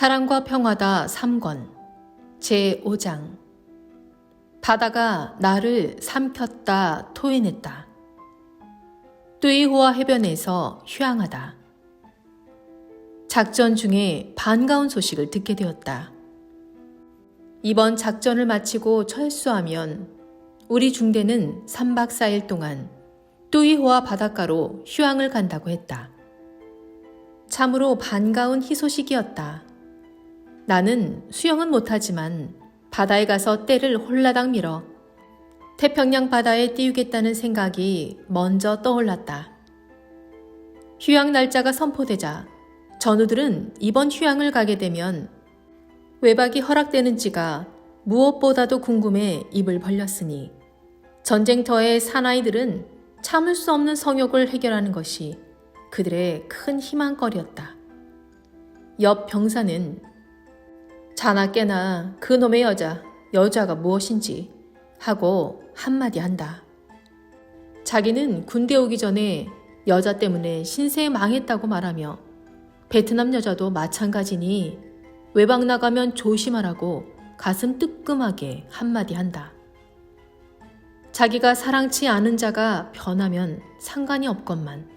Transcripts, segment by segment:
사랑과 평화다 3권 제5장 바다가 나를 삼켰다 토해냈다. 뚜이호와 해변에서 휴양하다. 작전 중에 반가운 소식을 듣게 되었다. 이번 작전을 마치고 철수하면 우리 중대는 3박 4일 동안 뚜이호와 바닷가로 휴양을 간다고 했다. 참으로 반가운 희소식이었다. 나는 수영은 못하지만 바다에 가서 때를 홀라당 밀어 태평양 바다에 띄우겠다는 생각이 먼저 떠올랐다. 휴양 날짜가 선포되자 전우들은 이번 휴양을 가게 되면 외박이 허락되는지가 무엇보다도 궁금해 입을 벌렸으니 전쟁터의 사나이들은 참을 수 없는 성욕을 해결하는 것이 그들의 큰 희망거리였다. 옆 병사는 자나 깨나 그 놈의 여자, 여자가 무엇인지 하고 한마디 한다. 자기는 군대 오기 전에 여자 때문에 신세 망했다고 말하며 베트남 여자도 마찬가지니 외박 나가면 조심하라고 가슴 뜨끔하게 한마디 한다. 자기가 사랑치 않은 자가 변하면 상관이 없건만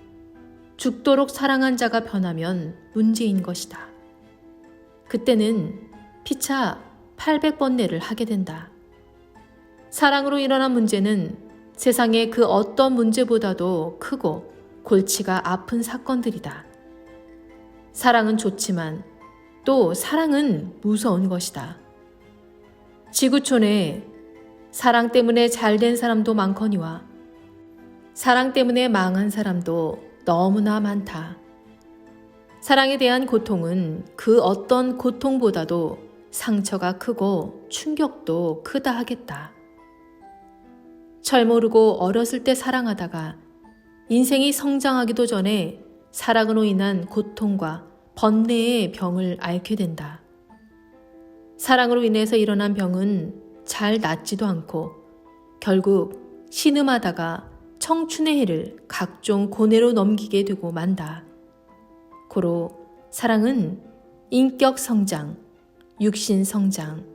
죽도록 사랑한 자가 변하면 문제인 것이다. 그때는 피차 800번뇌를 하게 된다. 사랑으로 일어난 문제는 세상의 그 어떤 문제보다도 크고 골치가 아픈 사건들이다. 사랑은 좋지만 또 사랑은 무서운 것이다. 지구촌에 사랑 때문에 잘 된 사람도 많거니와 사랑 때문에 망한 사람도 너무나 많다. 사랑에 대한 고통은 그 어떤 고통보다도 상처가 크고 충격도 크다 하겠다. 철 모르고 어렸을 때 사랑하다가 인생이 성장하기도 전에 사랑으로 인한 고통과 번뇌의 병을 앓게 된다. 사랑으로 인해서 일어난 병은 잘 낫지도 않고 결국 신음하다가 청춘의 해를 각종 고뇌로 넘기게 되고 만다. 고로 사랑은 인격 성장, 육신 성장,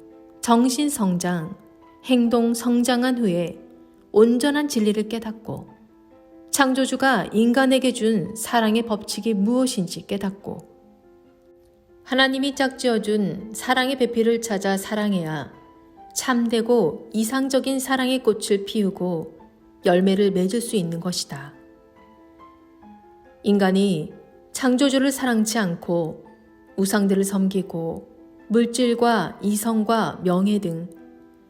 정신 성장, 행동 성장한 후에 온전한 진리를 깨닫고 창조주가 인간에게 준 사랑의 법칙이 무엇인지 깨닫고 하나님이 짝지어준 사랑의 배필을 찾아 사랑해야 참되고 이상적인 사랑의 꽃을 피우고 열매를 맺을 수 있는 것이다. 인간이 창조주를 사랑치 않고 우상들을 섬기고 물질과 이성과 명예 등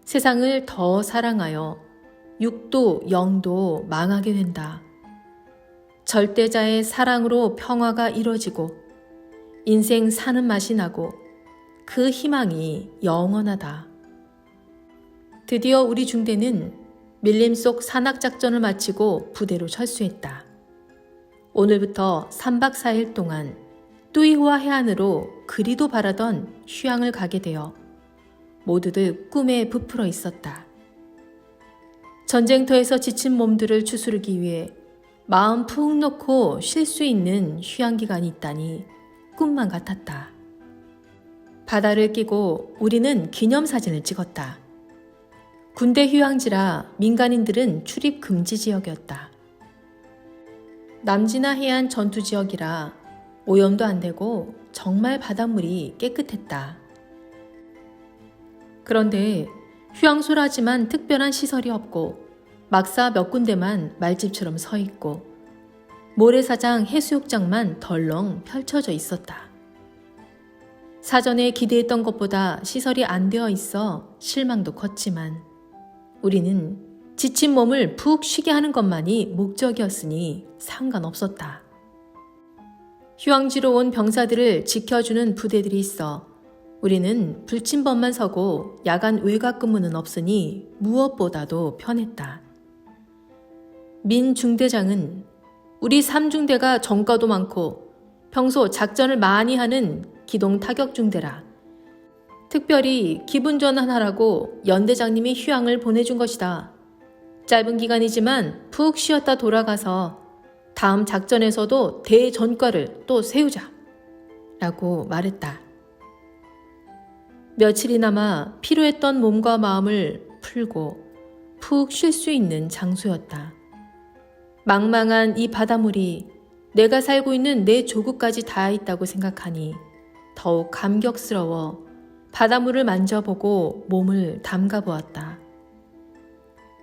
세상을 더 사랑하여 육도 영도 망하게 된다. 절대자의 사랑으로 평화가 이뤄지고 인생 사는 맛이 나고 그 희망이 영원하다. 드디어 우리 중대는 밀림 속 산악작전을 마치고 부대로 철수했다. 오늘부터 3박 4일 동안 뚜이호와 해안으로 그리도 바라던 휴양을 가게 되어 모두들 꿈에 부풀어 있었다. 전쟁터에서 지친 몸들을 추스르기 위해 마음 푹 놓고 쉴 수 있는 휴양 기간이 있다니 꿈만 같았다. 바다를 끼고 우리는 기념사진을 찍었다. 군대 휴양지라 민간인들은 출입 금지 지역이었다. 남지나 해안 전투 지역이라 오염도 안 되고 정말 바닷물이 깨끗했다. 그런데 휴양소라지만 특별한 시설이 없고 막사 몇 군데만 말집처럼 서 있고 모래사장 해수욕장만 덜렁 펼쳐져 있었다. 사전에 기대했던 것보다 시설이 안 되어 있어 실망도 컸지만 우리는 지친 몸을 푹 쉬게 하는 것만이 목적이었으니 상관없었다. 휴양지로 온 병사들을 지켜주는 부대들이 있어 우리는 불침번만 서고 야간 외곽 근무는 없으니 무엇보다도 편했다. 민 중대장은 우리 3중대가 정가도 많고 평소 작전을 많이 하는 기동 타격 중대라. 특별히 기분 전환하라고 연대장님이 휴양을 보내준 것이다. 짧은 기간이지만 푹 쉬었다 돌아가서 다음 작전에서도 대전과를 또 세우자. 라고 말했다. 며칠이 남아 피로했던 몸과 마음을 풀고 푹 쉴 수 있는 장소였다. 망망한 이 바닷물이 내가 살고 있는 내 조국까지 닿아 있다고 생각하니 더욱 감격스러워 바닷물을 만져보고 몸을 담가 보았다.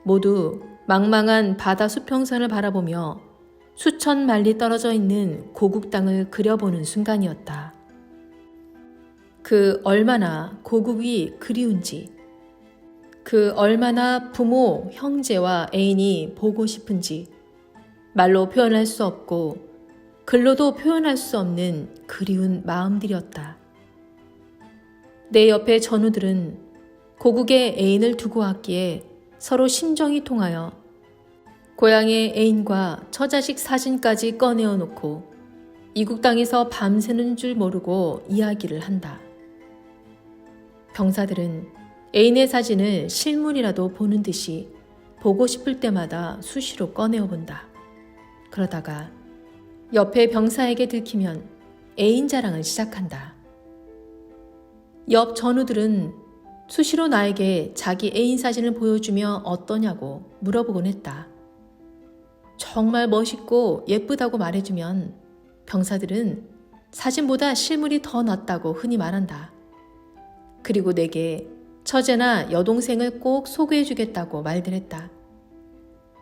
모두 망망한 바다 수평선을 바라보며 수천 마리 떨어져 있는 고국 땅을 그려보는 순간이었다. 그 얼마나 고국이 그리운지, 그 얼마나 부모, 형제와 애인이 보고 싶은지 말로 표현할 수 없고 글로도 표현할 수 없는 그리운 마음들이었다. 내 옆에 전우들은 고국의 애인을 두고 왔기에 서로 심정이 통하여 고향의 애인과 처자식 사진까지 꺼내어 놓고 이국 땅에서 밤새는 줄 모르고 이야기를 한다. 병사들은 애인의 사진을 실물이라도 보는 듯이 보고 싶을 때마다 수시로 꺼내어 본다. 그러다가 옆에 병사에게 들키면 애인 자랑을 시작한다. 옆 전우들은 수시로 나에게 자기 애인 사진을 보여주며 어떠냐고 물어보곤 했다. 정말 멋있고 예쁘다고 말해주면 병사들은 사진보다 실물이 더 낫다고 흔히 말한다. 그리고 내게 처제나 여동생을 꼭 소개해주겠다고 말들 했다.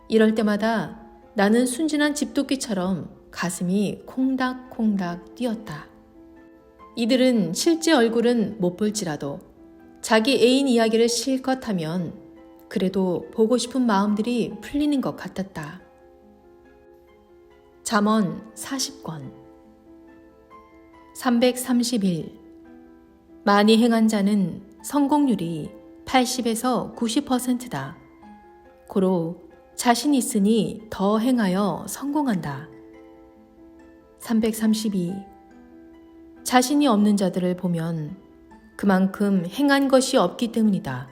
이럴 때마다 나는 순진한 집도끼처럼 가슴이 콩닥콩닥 뛰었다. 이들은 실제 얼굴은 못 볼지라도 자기 애인 이야기를 실컷 하면 그래도 보고 싶은 마음들이 풀리는 것 같았다. 잠언 40권 331 많이 행한 자는 성공률이 80에서 90%다. 고로 자신 있으니 더 행하여 성공한다. 332 자신이 없는 자들을 보면 그만큼 행한 것이 없기 때문이다.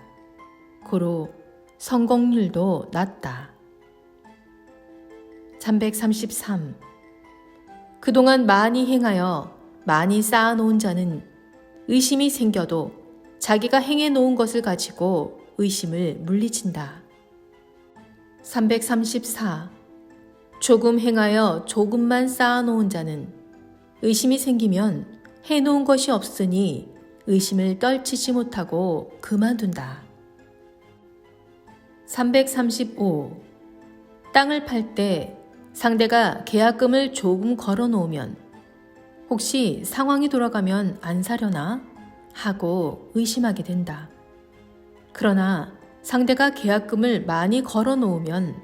고로 성공률도 낮다. 333 그동안 많이 행하여 많이 쌓아놓은 자는 의심이 생겨도 자기가 행해 놓은 것을 가지고 의심을 물리친다. 334. 조금 행하여 조금만 쌓아놓은 자는 의심이 생기면 해놓은 것이 없으니 의심을 떨치지 못하고 그만둔다. 335. 땅을 팔 때 상대가 계약금을 조금 걸어 놓으면 혹시 상황이 돌아가면 안 사려나? 하고 의심하게 된다. 그러나 상대가 계약금을 많이 걸어 놓으면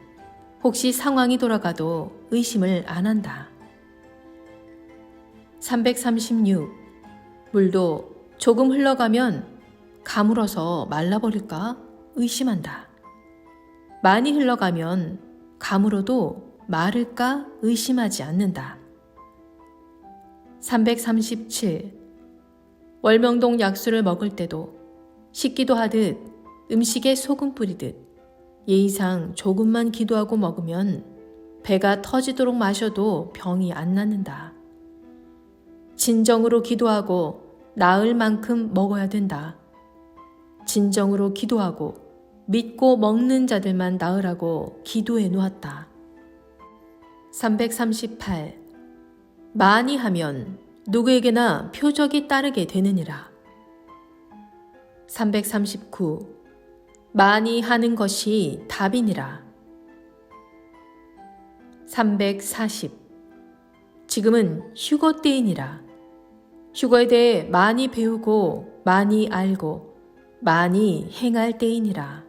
혹시 상황이 돌아가도 의심을 안 한다. 336. 물도 조금 흘러가면 가물어서 말라버릴까 의심한다. 많이 흘러가면 가물어도 마를까 의심하지 않는다. 337. 월명동 약수를 먹을 때도 식기도 하듯 음식에 소금 뿌리듯 예의상 조금만 기도하고 먹으면 배가 터지도록 마셔도 병이 안 낫는다. 진정으로 기도하고 나을 만큼 먹어야 된다. 진정으로 기도하고 믿고 먹는 자들만 나으라고 기도해 놓았다. 338. 많이 하면 누구에게나 표적이 따르게 되느니라. 339. 많이 하는 것이 답이니라. 340. 지금은 휴거 때이니라. 휴거에 대해 많이 배우고 많이 알고 많이 행할 때이니라.